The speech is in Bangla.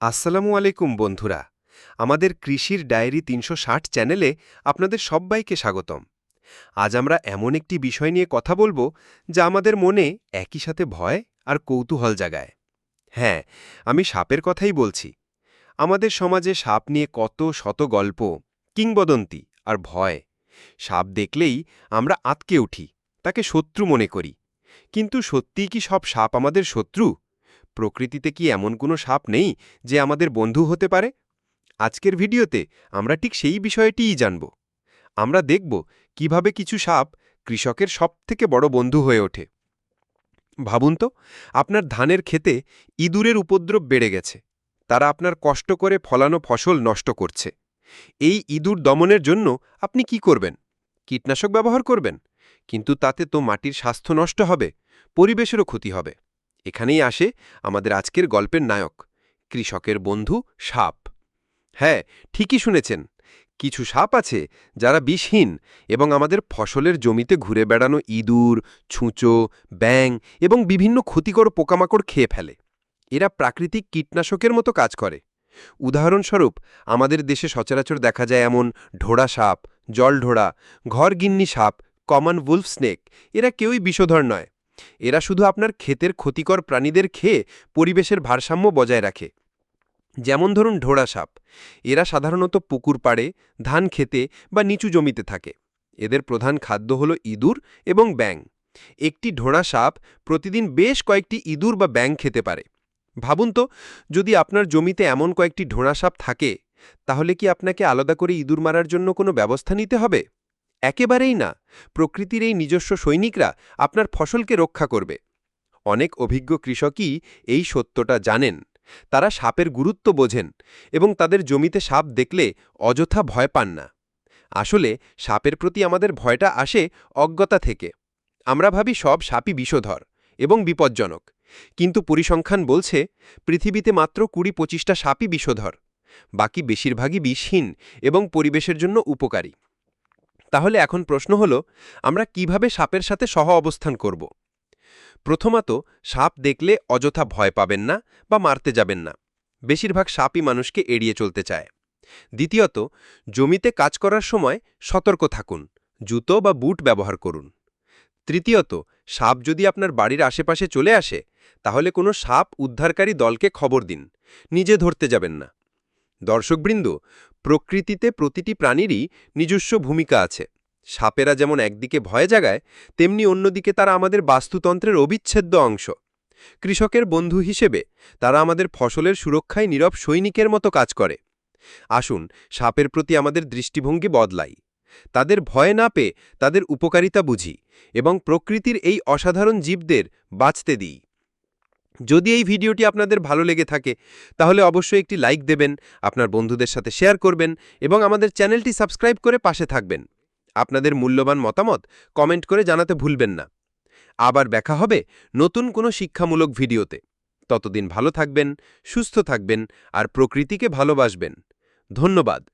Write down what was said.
আসসালামু আলাইকুম, বন্ধুরা। আমাদের কৃষির ডায়েরি তিনশো ষাট চ্যানেলে আপনাদের সবাইকে স্বাগতম। আজ আমরা এমন একটি বিষয় নিয়ে কথা বলব যা আমাদের মনে একই সাথে ভয় আর কৌতূহল জাগায়। হ্যাঁ আমি সাপের কথাই বলছি। আমাদের সমাজে সাপ নিয়ে কত শত গল্প, কিংবদন্তি আর ভয়। সাপ দেখলেই আমরা আতকে উঠি, তাকে শত্রু মনে করি। কিন্তু সত্যিই কি সব সাপ আমাদের শত্রু? প্রকৃতিতে কি এমন কোনো সাপ নেই যে আমাদের বন্ধু হতে পারে? আজকের ভিডিওতে আমরা ঠিক সেই বিষয়টিই জানব। আমরা দেখব কীভাবে কিছু সাপ কৃষকের সবথেকে বড় বন্ধু হয়ে ওঠে। ভাবুন তো, আপনার ধানের ক্ষেতে ইঁদুরের উপদ্রব বেড়ে গেছে। তারা আপনার কষ্ট করে ফলানো ফসল নষ্ট করছে। এই ইঁদুর দমনের জন্য আপনি কি করবেন? কীটনাশক ব্যবহার করবেন? কিন্তু তাতে তো মাটির স্বাস্থ্য নষ্ট হবে, পরিবেশেরও ক্ষতি হবে। এখানেই আসে আমাদের আজকের গল্পের নায়ক, কৃষকের বন্ধু সাপ। হ্যাঁ ঠিকই শুনেছেন, কিছু সাপ আছে যারা বিষহীন এবং আমাদের ফসলের জমিতে ঘুরে বেড়ানো ইঁদুর, ছুঁচো ব্যাং এবং বিভিন্ন ক্ষতিকর পোকামাকড় খেয়ে ফেলে। এরা প্রাকৃতিক কীটনাশকের মতো কাজ করে। উদাহরণস্বরূপ, আমাদের দেশে সচরাচর দেখা যায় এমন ঢোড়া সাপ, জলঢোড়া, ঘরগিন্নি সাপ কমন উলফ স্নেক, এরা কেউই বিষধর নয়। এরা শুধু আপনার ক্ষেতের ক্ষতিকর প্রাণীদের খেয়ে পরিবেশের ভারসাম্য বজায় রাখে। যেমন ধরুন ঢোড়া সাপ। এরা সাধারণত পুকুর পাড়ে, ধান খেতে বা নিচু জমিতে থাকে। এদের প্রধান খাদ্য হল ইঁদুর এবং ব্যাং একটি ঢোড়া সাপ প্রতিদিন বেশ কয়েকটি ইঁদুর বা ব্যাং খেতে পারে। ভাবুন তো, যদি আপনার জমিতে এমন কয়েকটি ঢোড়া সাপ থাকে, তাহলে কি আপনাকে আলাদা করে ইঁদুর মারার জন্য কোনো ব্যবস্থা নিতে হবে? একেবারেই না, প্রকৃতির এই নিজস্ব সৈনিকরা আপনার ফসলকে রক্ষা করবে। অনেক অভিজ্ঞ কৃষকই এই সত্যটা জানেন। তারা সাপের গুরুত্ব বোঝেন এবং তাদের জমিতে সাপ দেখলে অযথা ভয় পান না। আসলে সাপের প্রতি আমাদের ভয়টা আসে অজ্ঞতা থেকে। আমরা ভাবি সব সাপই বিষধর এবং বিপজ্জনক। কিন্তু পরিসংখ্যান বলছে, পৃথিবীতে মাত্র কুড়ি পঁচিশটা সাপই বিষধর। বাকি বেশিরভাগই বিষহীন এবং পরিবেশের জন্য উপকারী। তাহলে এখন প্রশ্ন হল, আমরা কীভাবে সাপের সাথে সহ অবস্থান করব? প্রথমত, সাপ দেখলে অযথা ভয় পাবেন না বা মারতে যাবেন না। বেশিরভাগ সাপই মানুষকে এড়িয়ে চলতে চায়। দ্বিতীয়ত, জমিতে কাজ করার সময় সতর্ক থাকুন, জুতো বা বুট ব্যবহার করুন। তৃতীয়ত, সাপ যদি আপনার বাড়ির আশেপাশে চলে আসে, তাহলে কোনো সাপ উদ্ধারকারী দলকে খবর দিন, নিজে ধরতে যাবেন না। দর্শকবৃন্দ, প্রকৃতিতে প্রতিটি প্রাণীরই নিজস্ব ভূমিকা আছে। সাপেরা যেমন একদিকে ভয় জাগায়, তেমনি অন্যদিকে তারা আমাদের বাস্তুতন্ত্রের অবিচ্ছেদ্য অংশ। কৃষকের বন্ধু হিসেবে তারা আমাদের ফসলের সুরক্ষায় নীরব সৈনিকের মতো কাজ করে। আসুন, সাপের প্রতি আমাদের দৃষ্টিভঙ্গি বদলাই। তাদের ভয় না পেয়ে তাদের উপকারিতা বুঝি এবং প্রকৃতির এই অসাধারণ জীবদের বাঁচতে দিই। যদি এই ভিডিওটি আপনাদের ভালো লেগে থাকে, তাহলে অবশ্যই একটি লাইক দেবেন, আপনার বন্ধুদের সাথে শেয়ার করবেন এবং আমাদের চ্যানেলটি সাবস্ক্রাইব করে পাশে থাকবেন। আপনাদের মূল্যবান মতামত কমেন্ট করে জানাতে ভুলবেন না। আবার দেখা হবে নতুন কোনো শিক্ষামূলক ভিডিওতে। ততদিন ভালো থাকবেন, সুস্থ থাকবেন আর প্রকৃতিকে ভালোবাসবেন। ধন্যবাদ।